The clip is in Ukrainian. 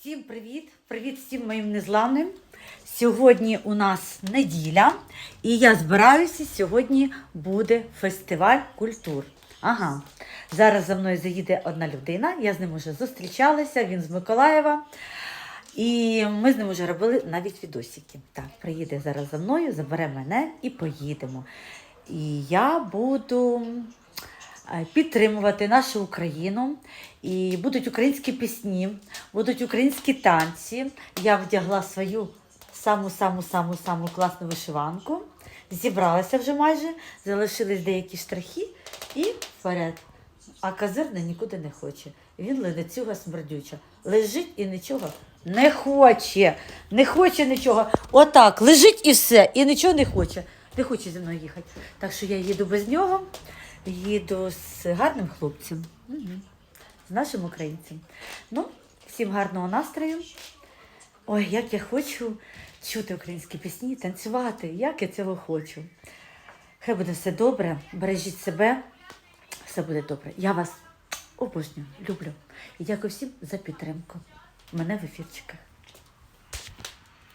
Всім привіт! Привіт всім моїм незламним. Сьогодні у нас неділя, і я збираюся. Сьогодні буде фестиваль культур. Ага, зараз за мною заїде одна людина. Я з ним вже зустрічалася. Він з Миколаєва. І ми з ним вже робили навіть відосики. Так, приїде зараз за мною, забере мене і поїдемо. І я буду підтримувати нашу Україну. І будуть українські пісні, будуть українські танці. Я вдягла свою саму-саму-саму-саму класну вишиванку. Зібралася вже майже, залишились деякі штрихи і вперед. А казирна нікуди не хоче. Він ледацюга смердюча. Лежить і нічого не хоче. Не хоче нічого. Отак, лежить і все, і нічого не хоче. Не хоче зі мною їхати. Так що я їду без нього, їду з гарним хлопцем. З нашим українцем. Ну, всім гарного настрою. Ой, як я хочу чути українські пісні, танцювати, як я цього хочу. Хай буде все добре, бережіть себе, все буде добре. Я вас обожнюю, люблю. І дякую всім за підтримку. Мене в ефірчиках.